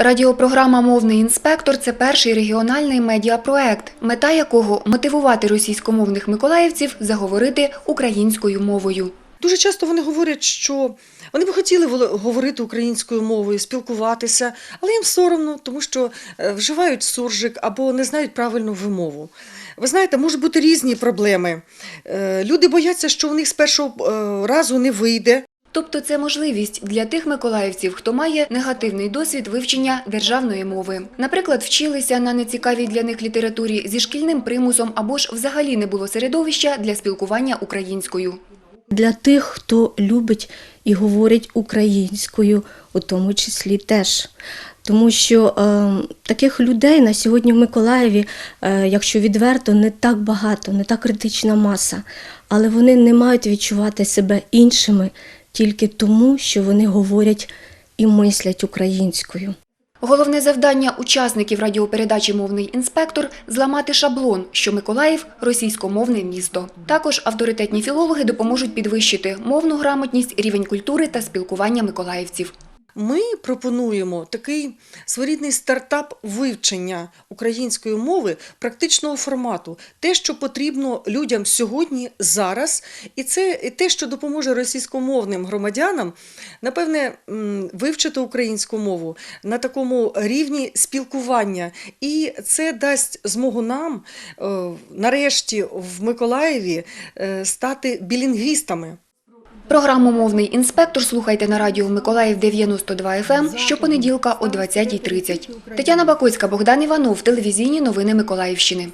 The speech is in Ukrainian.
Радіопрограма Мовний інспектор це перший регіональний медіапроект, мета якого мотивувати російськомовних миколаївців заговорити українською мовою. Дуже часто вони говорять, що вони б хотіли говорити українською мовою, спілкуватися, але їм соромно, тому що е, вживають суржик або не знають правильну вимову. Ви знаєте, можуть бути різні проблеми. Е, Люди бояться, що у них з першого е, разу не вийде. Тобто це можливість для тих миколаївців, хто має негативний досвід вивчення державної мови. Наприклад, вчилися на нецікавій для них літературі зі шкільним примусом або ж взагалі не було середовища для спілкування українською. для тих, хто любить і говорить українською, у тому числі теж. Тому що е, таких людей на сьогодні в Миколаєві, е, якщо відверто, не так багато, не та критична маса, але вони не мають відчувати себе іншими тільки тому, що вони говорять і мислять українською. Головне завдання учасників радіопередачі Мовний інспектор зламати шаблон, що Миколаїв російськомовне місто. Також авторитетні філологи допоможуть підвищити мовну грамотність, рівень культури та спілкування миколаївців. Ми пропонуємо такий своєрідний стартап вивчення української мови практичного формату, те, що потрібно людям сьогодні, зараз, і це те, що допоможе російськомовним громадянам, напевне, вивчити українську мову на такому рівні спілкування. І це дасть змогу нам е, нарешті в Миколаєві е, стати білінгвістами. Програму Мовний інспектор слухайте на радіо Миколаїв 92 FM щопонеділка о 20.30. Тетяна Бакуцька, Богдан Іванов, телевізійні новини Миколаївщини.